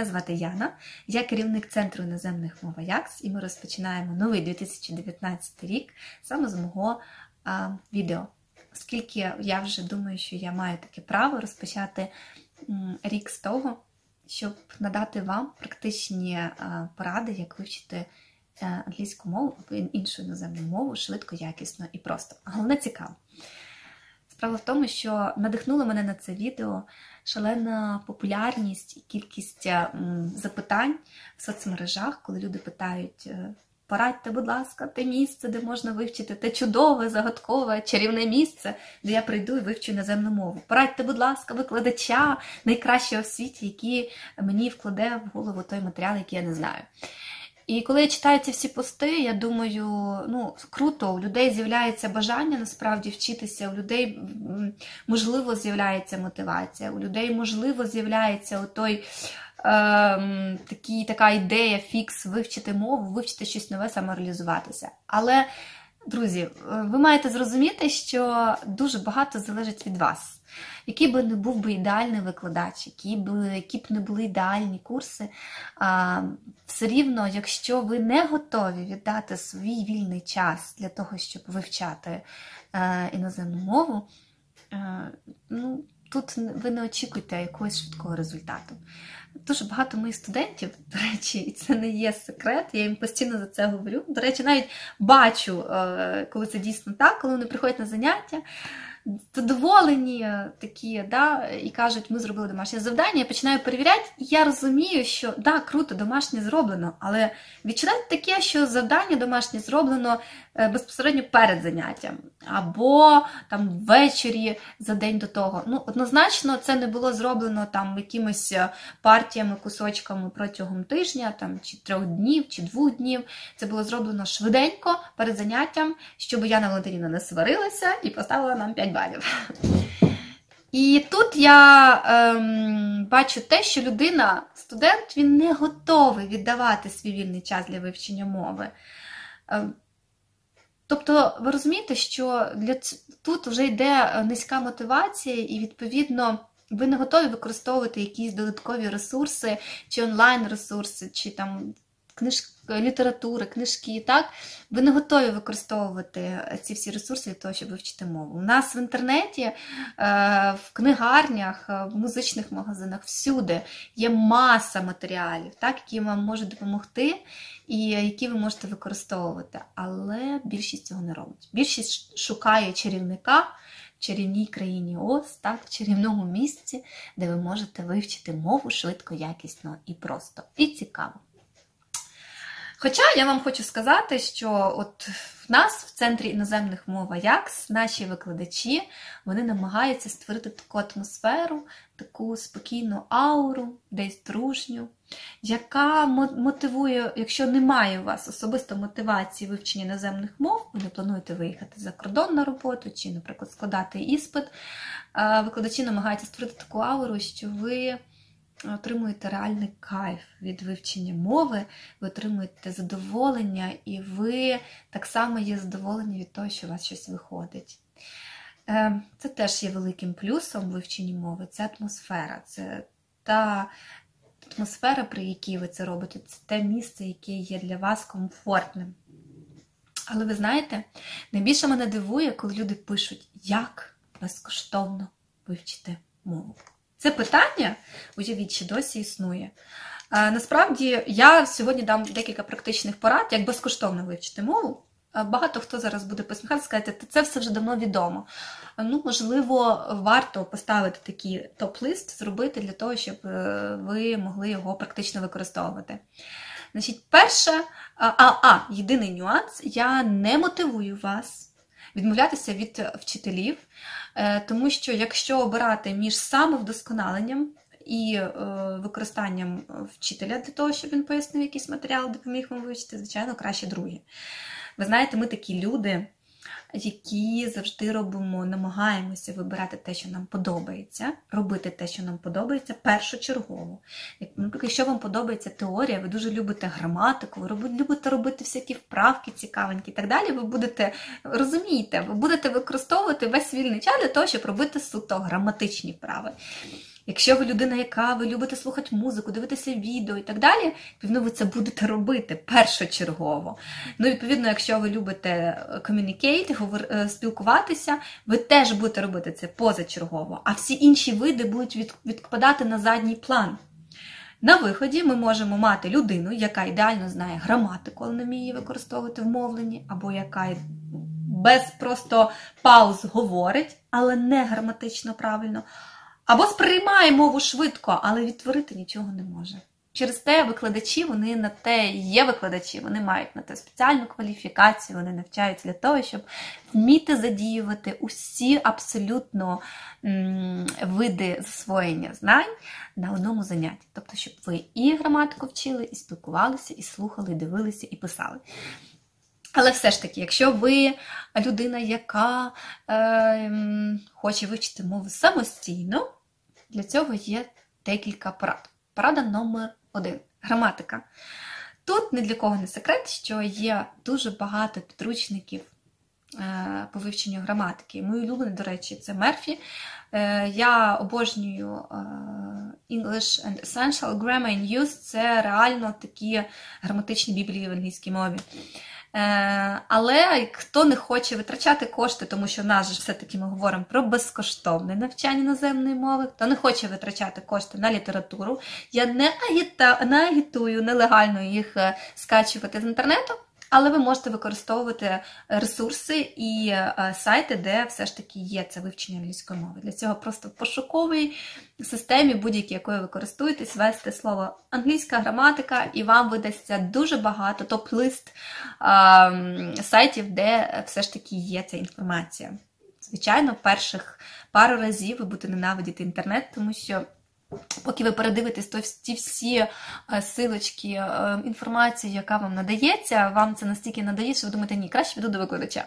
Мене звати Яна, я керівник Центру іноземних мов Аякс, і ми розпочинаємо новий 2019 рік саме з мого а, відео. Оскільки я вже думаю, що я маю таке право розпочати м, рік з того, щоб надати вам практичні а, поради, як вивчити а, англійську мову або іншу іноземну мову швидко, якісно і просто. Головне цікаво. Справа в тому, що надихнуло мене на це відео шалена популярність і кількість запитань в соцмережах, коли люди питають: е, порадьте, будь ласка, те місце, де можна вивчити те чудове, загадкове, чарівне місце, де я прийду і вивчу іноземну мову. Порадьте, будь ласка, викладача найкращого в світі, який мені вкладе в голову той матеріал, який я не знаю. І коли я читаю ці всі пости, я думаю, ну круто, у людей з'являється бажання насправді вчитися, у людей можливо з'являється мотивація, у людей можливо з'являється той Ем, такий, така ідея, фікс вивчити мову, вивчити щось нове, самореалізуватися. Але, друзі, ви маєте зрозуміти, що дуже багато залежить від вас. Який би не був би ідеальний викладач, які б, які б не були ідеальні курси, а, все рівно, якщо ви не готові віддати свій вільний час для того, щоб вивчати а, е, іноземну мову, а, е, ну, тут ви не очікуєте якогось швидкого результату. Дуже багато моїх студентів, до речі, і це не є секрет, я їм постійно за це говорю. До речі, навіть бачу, е, коли це дійсно так, коли вони приходять на заняття задоволені такі, да, і кажуть, ми зробили домашнє завдання, я починаю перевіряти, і я розумію, що да, круто, домашнє зроблено, але відчувають таке, що завдання домашнє зроблено е, безпосередньо перед заняттям, або там ввечері за день до того. Ну, Однозначно, це не було зроблено там якимись е, партіями, кусочками протягом тижня, там, чи трьох днів, чи двох днів. Це було зроблено швиденько перед заняттям, щоб Яна Валентинівна не сварилася і поставила нам 5 балів. І тут я ем, бачу те, що людина, студент, він не готовий віддавати свій вільний час для вивчення мови. Ем, тобто, ви розумієте, що для тут вже йде низька мотивація, і, відповідно, ви не готові використовувати якісь додаткові ресурси, чи онлайн-ресурси, чи там книж... літератури, книжки, так? ви не готові використовувати ці всі ресурси для того, щоб вивчити мову. У нас в інтернеті, е, в книгарнях, е, в музичних магазинах, всюди є маса матеріалів, так, які вам можуть допомогти і які ви можете використовувати. Але більшість цього не робить. Більшість шукає чарівника. В чарівній країні ОС, так, в чарівному місці, де ви можете вивчити мову швидко, якісно і просто, і цікаво. Хоча я вам хочу сказати, що от в нас в центрі іноземних мов Аякс, наші викладачі, вони намагаються створити таку атмосферу, таку спокійну ауру, десь дружню, яка мотивує, якщо немає у вас особисто мотивації вивчення іноземних мов, ви не плануєте виїхати за кордон на роботу чи, наприклад, складати іспит, викладачі намагаються створити таку ауру, що ви отримуєте реальний кайф від вивчення мови, ви отримуєте задоволення, і ви так само є задоволені від того, що у вас щось виходить. Е, це теж є великим плюсом вивченні мови, це атмосфера. Це та атмосфера, при якій ви це робите, це те місце, яке є для вас комфортним. Але ви знаєте, найбільше мене дивує, коли люди пишуть, як безкоштовно вивчити мову. Це питання, уявіть, чи досі існує. Насправді, я сьогодні дам декілька практичних порад, як безкоштовно вивчити мову. Багато хто зараз буде посміхатися, сказати, це все вже давно відомо. Ну, можливо, варто поставити такий топ-лист, зробити для того, щоб е, ви могли його практично використовувати. Значить, перше, а, а, єдиний нюанс: я не мотивую вас відмовлятися від вчителів. Е, тому що якщо обирати між самовдосконаленням і е, використанням вчителя для того, щоб він пояснив якийсь матеріал, допоміг вам вивчити, звичайно, краще друге. Ви знаєте, ми такі люди які завжди робимо, намагаємося вибирати те, що нам подобається, робити те, що нам подобається, першочергово. Наприклад, якщо вам подобається теорія, ви дуже любите граматику, ви любите робити всякі вправки цікавенькі і так далі, ви будете розумієте, ви будете використовувати весь вільний час для того, щоб робити суто граматичні вправи. Якщо ви людина, яка ви любите слухати музику, дивитися відео і так далі, відповідно, ви це будете робити першочергово. Ну, відповідно, якщо ви любите communicate, спілкуватися, ви теж будете робити це позачергово, а всі інші види будуть відпадати на задній план. На виході ми можемо мати людину, яка ідеально знає граматику, але не вміє використовувати в мовленні, або яка без просто пауз говорить, але не граматично правильно, або сприймає мову швидко, але відтворити нічого не може. Через те викладачі, вони на те є викладачі, вони мають на те спеціальну кваліфікацію, вони навчаються для того, щоб вміти задіювати усі абсолютно види засвоєння знань на одному занятті. Тобто, щоб ви і граматику вчили, і спілкувалися, і слухали, і дивилися, і писали. Але все ж таки, якщо ви людина, яка е, хоче вивчити мову самостійно, для цього є декілька порад. Порада номер один граматика. Тут ні для кого не секрет, що є дуже багато підручників е, по вивченню граматики. Мої улюблені, до речі, це Мерфі. Е, я обожнюю е, English and Essential Grammar in Use це реально такі граматичні біблії в англійській мові. Е, але хто не хоче витрачати кошти, тому що в нас же все-таки ми говоримо про безкоштовне навчання іноземної мови, хто не хоче витрачати кошти на літературу, я не, агітую нелегально їх е, скачувати з інтернету. Але ви можете використовувати ресурси і е, сайти, де все ж таки є це вивчення англійської мови. Для цього просто в пошуковій системі, будь-якій якою ви користуєтесь, ввести слово англійська граматика, і вам видасться дуже багато топ-лист сайтів, де все ж таки є ця інформація. Звичайно, перших пару разів ви будете ненавидіти інтернет, тому що. Поки ви передивитесь то ті всі е, силочки е, інформації, яка вам надається, вам це настільки надає, що ви думаєте, ні, краще піду до викладача.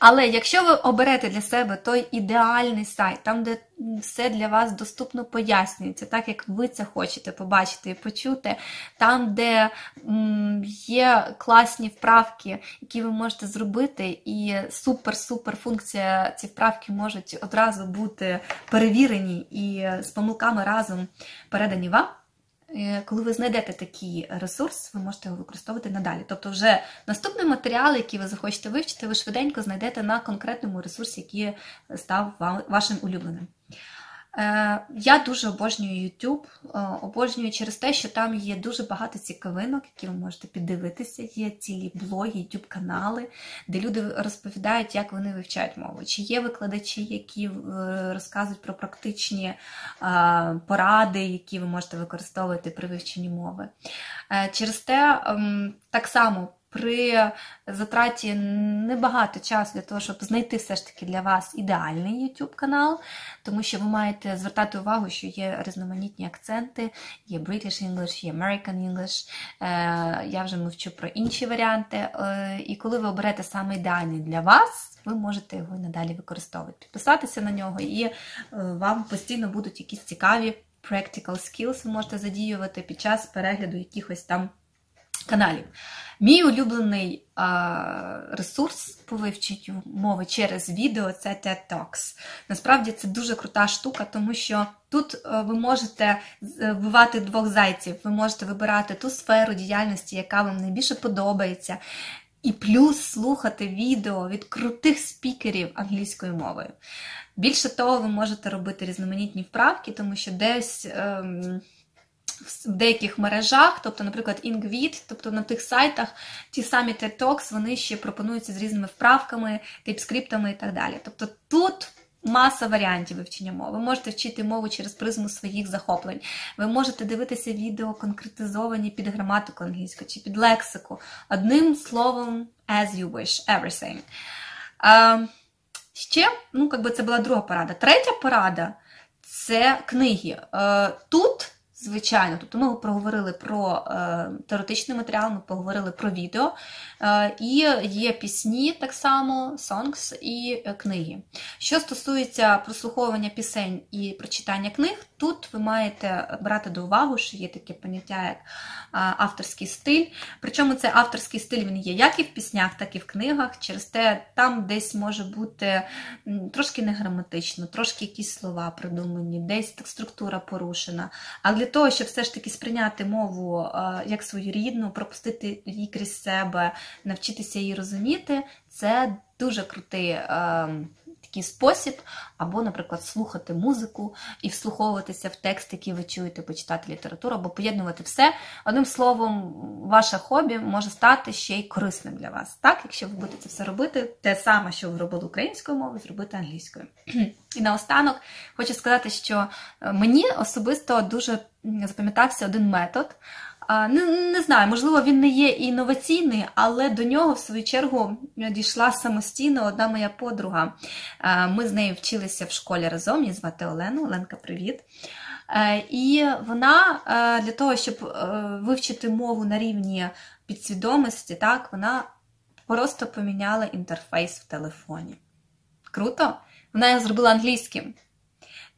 Але якщо ви оберете для себе той ідеальний сайт, там, де все для вас доступно пояснюється, так як ви це хочете побачити і почути, там, де є класні вправки, які ви можете зробити, і супер-супер функція ці вправки можуть одразу бути перевірені і з помилками разом передані вам. Е, коли ви знайдете такий ресурс, ви можете його використовувати надалі. Тобто, вже наступний матеріал, який ви захочете вивчити, ви швиденько знайдете на конкретному ресурсі, який став вашим улюбленим. Е, я дуже обожнюю YouTube, е, обожнюю через те, що там є дуже багато цікавинок, які ви можете піддивитися. Є цілі блоги, YouTube канали, де люди розповідають, як вони вивчають мову. Чи є викладачі, які е, розказують про практичні поради, які ви можете використовувати при вивченні мови. Через те ем, так само при затраті небагато часу для того, щоб знайти все ж таки для вас ідеальний YouTube канал, тому що ви маєте звертати увагу, що є різноманітні акценти, є British English, є American English. Е, я вже мовчу про інші варіанти. Е, і коли ви оберете саме ідеальний для вас, ви можете його і надалі використовувати. Підписатися на нього, і е, вам постійно будуть якісь цікаві practical skills, ви можете задіювати під час перегляду якихось там каналів. Мій улюблений а, ресурс по вивченню мови через відео це TED Talks. Насправді це дуже крута штука, тому що тут а, ви можете вбивати двох зайців, ви можете вибирати ту сферу діяльності, яка вам найбільше подобається. І плюс слухати відео від крутих спікерів англійською мовою. Більше того, ви можете робити різноманітні вправки, тому що десь. Ем, в деяких мережах, тобто, наприклад, Ingvid, тобто на тих сайтах ті самі TED Talks, вони ще пропонуються з різними вправками, типскриптами і так далі. Тобто тут. Маса варіантів вивчення мови. Ви можете вчити мову через призму своїх захоплень. Ви можете дивитися відео конкретизовані під граматику англійську чи під лексику. Одним словом, as you wish, everything. А, ще, ну, якби це була друга порада. Третя порада це книги. Тут Звичайно, тобто ми проговорили про е, теоретичний матеріал, ми поговорили про відео, е, і є пісні так само, songs і е, книги. Що стосується прослуховування пісень і прочитання книг, тут ви маєте брати до уваги, що є таке поняття, як е, авторський стиль. Причому цей авторський стиль він є як і в піснях, так і в книгах. Через те там десь може бути трошки неграматично, трошки якісь слова придумані, десь так структура порушена. Але для того, щоб все ж таки сприйняти мову як свою рідну, пропустити її крізь себе, навчитися її розуміти, це дуже крутий такий спосіб, або, наприклад, слухати музику і вслуховуватися в текст, який ви чуєте, почитати літературу, або поєднувати все. Одним словом, ваше хобі може стати ще й корисним для вас. Так, якщо ви будете все робити, те саме, що ви робили українською мовою, зробити англійською. І наостанок хочу сказати, що е, мені особисто дуже запам'ятався один метод. Не, не знаю, можливо, він не є інноваційний, але до нього, в свою чергу, дійшла самостійно одна моя подруга. Ми з нею вчилися в школі разом, її звати Олену. Оленка, привіт. І вона для того, щоб вивчити мову на рівні підсвідомості, так, вона просто поміняла інтерфейс в телефоні. Круто? Вона його зробила англійським.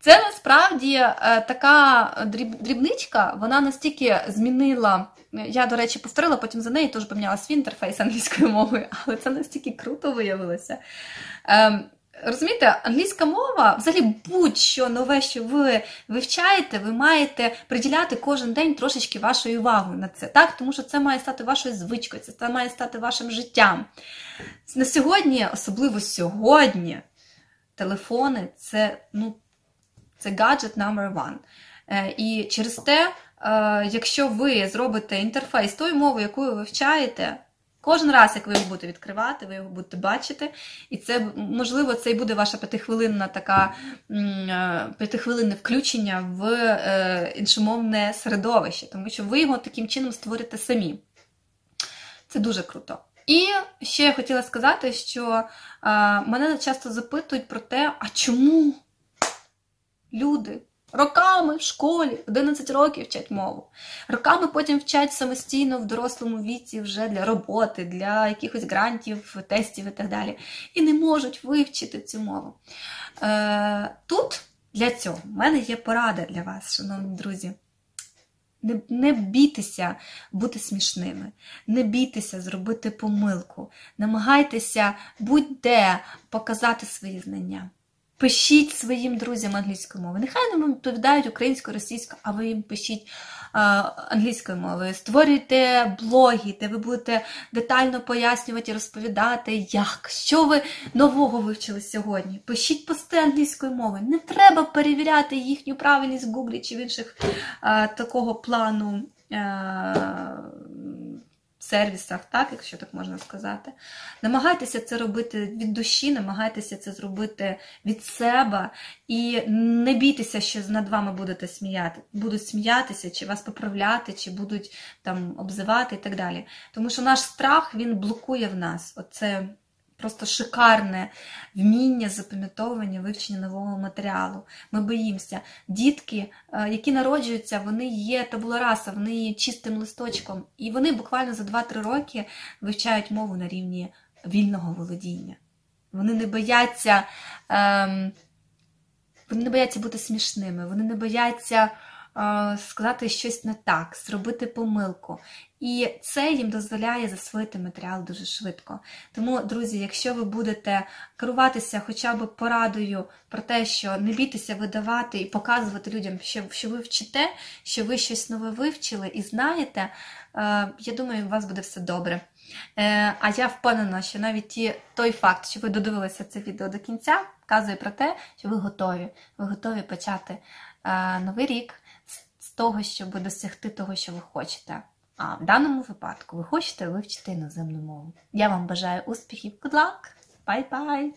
Це насправді е, така дрібничка, вона настільки змінила. Я, до речі, повторила потім за нею, теж поміняла свій інтерфейс англійською мовою, але це настільки круто виявилося. Ем, розумієте, англійська мова, взагалі будь-що нове, що ви вивчаєте, ви маєте приділяти кожен день трошечки вашої уваги на це, так? тому що це має стати вашою звичкою, це має стати вашим життям. На сьогодні, особливо сьогодні, телефони це ну, це гаджет number one. Е, і через те, е, якщо ви зробите інтерфейс тою мовою, якою ви вивчаєте, кожен раз, як ви його будете відкривати, ви його будете бачити. І це, можливо, це і буде ваша п'ятихвилинна така е, п'ятихвилинне включення в іншомовне середовище, тому що ви його таким чином створите самі. Це дуже круто. І ще я хотіла сказати, що мене часто запитують про те, а чому? Люди роками в школі, 11 років вчать мову. Роками потім вчать самостійно в дорослому віці вже для роботи, для якихось грантів, тестів і так далі. І не можуть вивчити цю мову. Е, Тут для цього в мене є порада для вас, шановні друзі. Не не бійтеся бути смішними, не бійтеся зробити помилку, намагайтеся будь-де показати свої знання. Пишіть своїм друзям англійською мовою. Нехай не відповідають українською, російською, а ви їм пишіть англійською мовою. Створюйте блоги, де ви будете детально пояснювати і розповідати, як, що ви нового вивчили сьогодні. Пишіть пости англійською мовою. Не треба перевіряти їхню правильність в Гуглі чи в інших такого плану. Сервісах, так, якщо так можна сказати. Намагайтеся це робити від душі, намагайтеся це зробити від себе і не бійтеся, що над вами будете сміяти, будуть сміятися, чи вас поправляти, чи будуть там обзивати і так далі. Тому що наш страх він блокує в нас. Оце просто шикарне вміння запам'ятовування, вивчення нового матеріалу. Ми боїмося. Дітки, е, які народжуються, вони є табула раса, вони є чистим листочком, і вони буквально за 2-3 роки вивчають мову на рівні вільного володіння. Вони не бояться. Ем, вони не бояться бути смішними, вони не бояться сказати щось не так, зробити помилку. І це їм дозволяє засвоїти матеріал дуже швидко. Тому, друзі, якщо ви будете керуватися хоча б порадою про те, що не бійтеся видавати і показувати людям, що що ви вчите, що ви щось нове вивчили і знаєте, е, я думаю, у вас буде все добре. Е, а я впевнена, що навіть ті, той факт, що ви додивилися це відео до кінця, вказує про те, що ви готові. Ви готові почати е, новий рік з того, щоб досягти того, що ви хочете. А в даному випадку ви хочете вивчити іноземну мову. Я вам бажаю успіхів, good luck! Bye-bye!